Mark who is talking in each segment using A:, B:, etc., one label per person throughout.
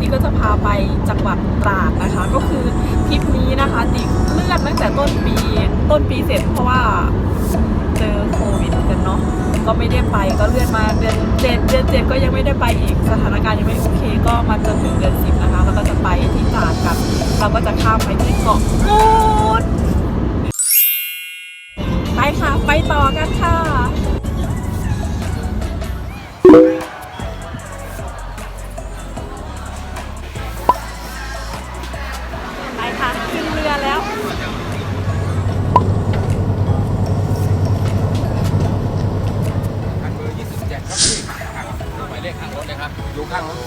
A: ติ๊กก็จะพาไปจังหวัดตราดนะคะ ก็คือทริปนี้นะคะตีเลื่อนตั้งแต่ต้นปีต้นปีเสร็จเพราะว่าเจอโควิดกันเนาะก็ไม่ได้ไปก็เลื่อนมาเดือนเจ็ดเดือนเจ็ดก็ยังไม่ได้ไปอีกสถานการณ์ยังไม่โอเค ก็มาจนถึงเดือนสิบนะคะแล้วก็จะไปที่ตราดกันเราก็จะข้ามไปที่เกาะกูดไปค่ะไปต่อกันค่ะา
B: ยเลขข้างรถเลยครับดูข้างรถ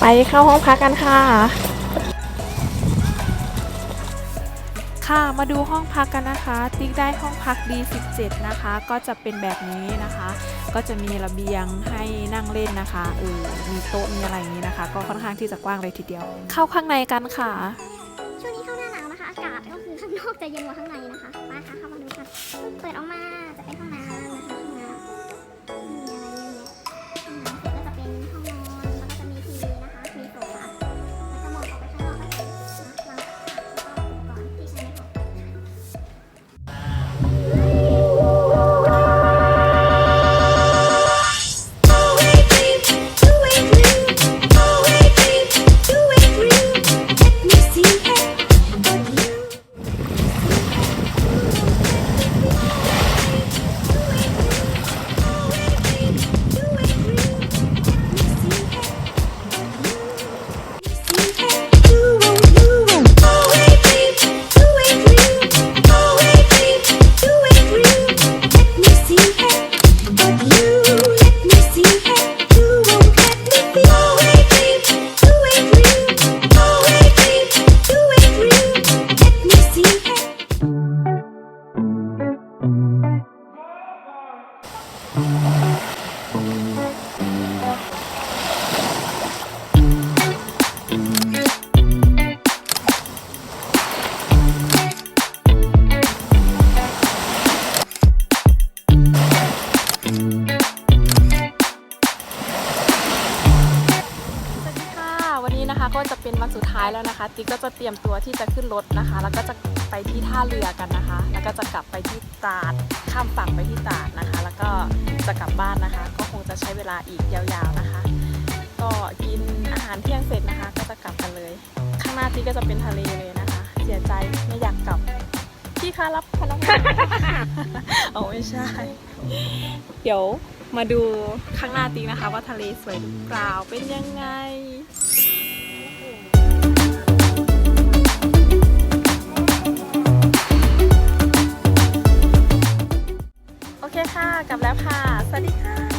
A: ไปเข้าห้องพักกันค่ะ ค่ะมาดูห้องพักกันนะคะ ติ๊กได้ห้องพัก D17 นะคะ ก็จะเป็นแบบนี้นะคะ ก็จะมีระเบียงให้นั่งเล่นนะคะเออมีโต๊ะมีอะไรอย่างนี้นะคะ ก็ค่อนข้างที่จะกว้างเลยทีเดียว เข้าข้างในกันค่ะ
C: ช่วงนี้เข้าหน้าหนาวนะคะ อากาศก็คือข้างนอกจะเย็นกว่าข้างในนะคะมาค่ะเข้ามาดูกันเปิดออกมาจะเป็นห้องน้ำ ก็จะเป็นวัน
A: สุดท้ายแล้วนะคะ ติ๊กก็จะเตรียมตัวที่จะขึ้นรถนะคะ แล้วก็จะไปที่ท่าเรือกันนะคะ แล้วก็จะกลับไปที่ตาดข้ามฝั่งไปที่ตาดนะคะ แล้วก็จะกลับบ้านนะคะ ก็คงจะใช้เวลาอีกยาวๆนะคะ ก็กินอาหารเที่ยงเสร็จนะคะ ก็จะกลับกันเลย ข้างหน้าติ๊กก็จะเป็นทะเลเลยนะคะ เสียใจไม่อยากกลับพี่คะรับพนักงานเอาไม่ใช่ เดี๋ยวมาดูข้างหน้าติ๊กนะคะ ว่าทะเลสวยหรือเปล่าเป็นยังไง สวัสดีค่ะ